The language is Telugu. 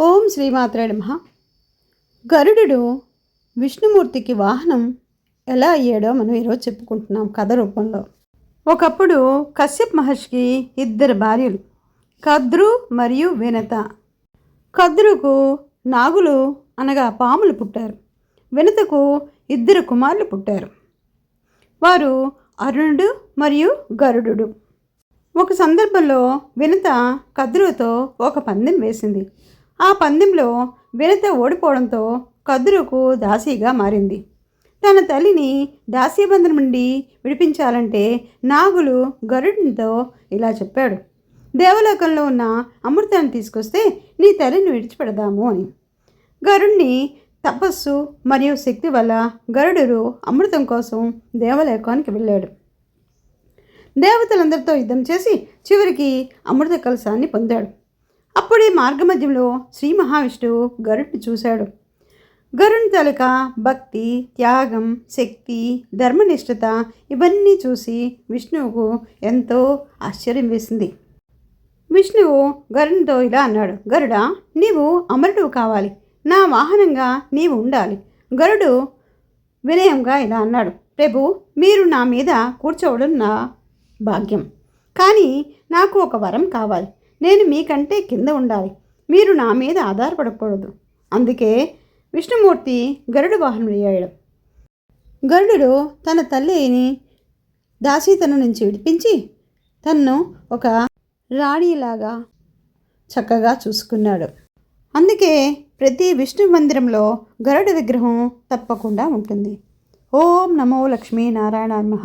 ఓం శ్రీమాత్రే నమ. గరుడు విష్ణుమూర్తికి వాహనం ఎలా అయ్యాడో మనం ఈరోజు చెప్పుకుంటున్నాం కథ రూపంలో. ఒకప్పుడు కశ్యప్ మహర్షికి ఇద్దరు భార్యలు కద్రు మరియు వినత. కద్రుకు నాగులు అనగా పాములు పుట్టారు వినతకు ఇద్దరు కుమారులు పుట్టారు. వారు అరుణుడు మరియు గరుడు ఒక సందర్భంలో వినత కద్రుతో ఒక పందెం వేసింది. ఆ పందెంలో వినత ఓడిపోవడంతో కదురుకు దాసీగా మారింది. తన తల్లిని దాసీబంధం నుండి విడిపించాలంటే నాగులు గరుడితో ఇలా చెప్పాడు. దేవలోకంలో ఉన్న అమృతాన్ని తీసుకొస్తే నీ తల్లిని విడిచిపెడదాము అని. గరుణ్ణి తపస్సు మరియు శక్తి వల్ల గరుడు అమృతం కోసం దేవలోకానికి వెళ్ళాడు. దేవతలందరితో యుద్ధం చేసి చివరికి అమృత కలశాన్ని పొందాడు. అప్పుడే మార్గమధ్యంలో శ్రీ మహావిష్ణువు గరుడిని చూశాడు. గరుని తలక భక్తి త్యాగం శక్తి ధర్మనిష్ఠత ఇవన్నీ చూసి విష్ణువుకు ఎంతో ఆశ్చర్యం వేసింది. విష్ణువు గరునితో ఇలా అన్నాడు గరుడా నీవు అమరుడు కావాలి. నా వాహనంగా నీవు ఉండాలి. గరుడు వినయంగా ఇలా అన్నాడు ప్రభు మీరు నా మీద కూర్చోవడం నా భాగ్యం. కానీ నాకు ఒక వరం కావాలి. నేను మీకంటే కింద ఉండాలి. మీరు నా మీద ఆధారపడకూడదు. అందుకే విష్ణుమూర్తి గరుడు వాహనుడయ్యాడు గరుడు తన తల్లిని దాసీతనం నుంచి విడిపించి తన్ను ఒక రాణిలాగా చక్కగా చూసుకున్నాడు. అందుకే ప్రతి విష్ణు మందిరంలో గరుడ విగ్రహం తప్పకుండా ఉంటుంది. ఓం నమో లక్ష్మీ నారాయణ నమః